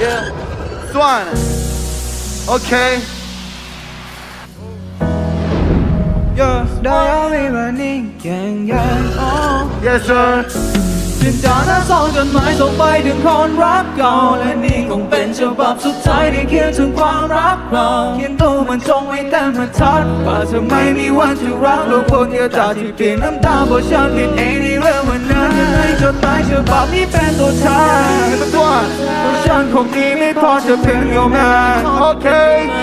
Yeah 算了 OK Yeah ได้เอาไม่มานิ่งแก่งยันอ๋อ Yes sir จึงจากนั้นส่งจดหมายส่งไปถึงคนรักเก่าและนี่คงเป็นฉบับสุดท้ายที่เขียนถึงความรัก ลองเขียนตัวมันชงไว้แต่มันทัดว่าจะไม่มีวันจะรักโลกคนเดียวจากที่เปลี่ยนน้ำตาเพราะฉันห็นเองในเรื่องวันนั้นจะให้จดหมายฉบับนี้เป็นตัวฉันเป็นตัวตัวฉันคงดีไม่พอจะเป็นโยมแมนโอเค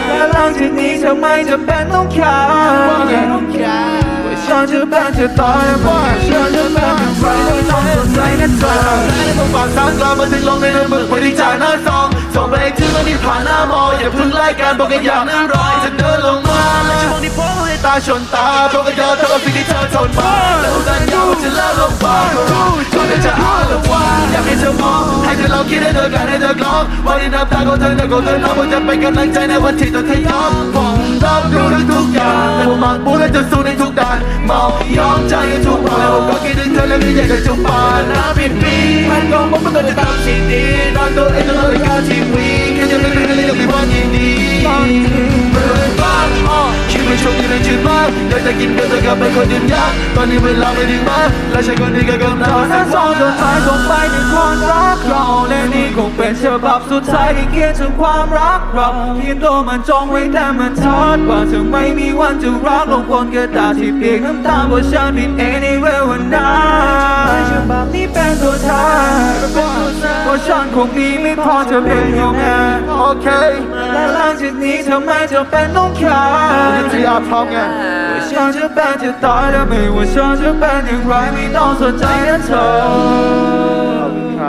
และหลังจากนี้จะไม่จะเป็นต้องแคร์ฉันจะเป็นจะตายเพราะฉันจะแบ่งใครไม่ต้องสนใจนะจ๊ะและในความฝันสร้างกลับมันจะลงในเรื่องมึกไม่ได้จายหน้าซองส่งไปที่มันที่ผ่านหน้า อย่าเพิ่งไล่กันบอกกันอย่างนั้นรอยจะเดินลงมาและช่วงที่พบให้ตาชนตาบอกกันยอมเธอสิ่งที่เธอทนมาแล้วดันยาวจะเลิกลงฟ้าก็รู้จนจะอ้าวละว่าอยากให้เธอมองให้เธอลองคิดให้เธอกันให้เธอกลองวันที่น้ำตาของเธอเธอของเธอน้องมันจะเป็นกำลังใจในวันที่เธอทยอมผมรับรู้ทุกอย่างแต่ผมมันพูดและจะสู้ในทุกด้านเมายอมใจในทุกวันแล้วก็คิดถึงเธอและไม่อยากจะจุบปานนะผิดปีมันก็ผมมันก็จะตามสิ่งดีรักตัวเองจนเลยการทีวี จะเป็นเรื่องเล็กๆไม่ว่ายินดีเมื่อบ้านอ้อชีวิตโชคดีในชีวิตมากอยากจะกินก็จะกลับไปคนดื่มยาตอนนี้เวลาไม่ถึงมาและฉันคนนี้ก็กำลังตอนนั้นส่งจดหมายส่งไปถึงคนรักเราและนี่คงเป็นฉบับสุดท้ายที่เขียนถึงความรักเราเขียนตัวมันจงไว้แต่มันทัดว่าเธอไม่มีวันจะรักลงบนกระดาษที่เปียกน้ำตาเพราะฉันผิดเองในเรื่องวันนั้นฉบับนี้เป็นตัวแทนเพราะฉันคงดีไม่พอจะเป็นโยมแม่ โอเคและหลังจากนี้เธอไม่จำเป็นต้องแคร์ที่อาพร้อมไงว่าฉันจะเป็นจะตายแล้วไม่ว่าฉันจะเป็นอย่างไรไม่ต้องสนใจนะเธอครับ